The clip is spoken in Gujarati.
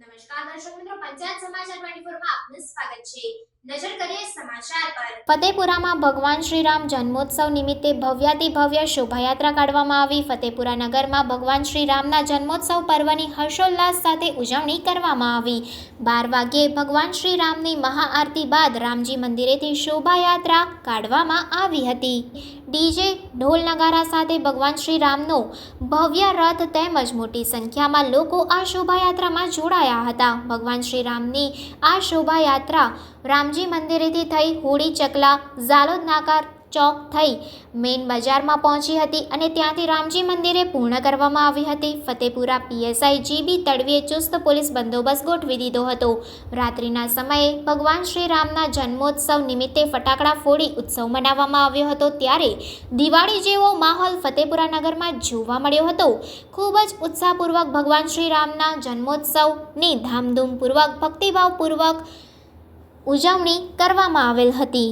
નમસ્કાર દર્શક મિત્રો, પંચાયત સમાચાર 24 માં આપનું સ્વાગત છે. નજર કરીએ સમાચાર પર. ફતેપુરામાં ભગવાન શ્રીરામ જન્મોત્સવ નિમિત્તે ભવ્યાતિ ભવ્ય શોભાયાત્રા કાઢવામાં આવી. ફતેપુરા નગરમાં ભગવાન શ્રીરામના જન્મોત્સવ પર્વની હર્ષોલ્લાસ સાથે ઉજવણી કરવામાં આવી. બાર વાગ્યે ભગવાન શ્રીરામની મહાઆરતી બાદ રામજી મંદિરેથી શોભાયાત્રા કાઢવામાં આવી હતી. ડીજે ઢોલ નગારા સાથે ભગવાન શ્રી રામનો ભવ્ય રથ તેમજ મોટી સંખ્યામાં લોકો આ શોભાયાત્રામાં જોડાયા હતા. ભગવાન શ્રી રામની આ શોભાયાત્રા રામજી મંદિરેથી થઈ હોળી ચકલા, ઝાલોદ નાકા ચોક થઈ મેઇન બજારમાં પહોંચી હતી અને ત્યાંથી રામજી મંદિરે પૂર્ણ કરવામાં આવી હતી. ફતેપુરા પીએસઆઈ જીબી તડવીએ ચુસ્ત પોલીસ બંદોબસ્ત ગોઠવી દીધો હતો. રાત્રિના સમયે ભગવાન શ્રીરામના જન્મોત્સવ નિમિત્તે ફટાકડા ફોડી ઉત્સવ મનાવવામાં આવ્યો હતો. ત્યારે દિવાળી જેવો માહોલ ફતેપુરા નગરમાં જોવા મળ્યો હતો. ખૂબ જ ઉત્સાહપૂર્વક ભગવાન શ્રી રામના જન્મોત્સવની ધામધૂમપૂર્વક, ભક્તિભાવપૂર્વક ઉજવણી કરવામાં આવેલ હતી.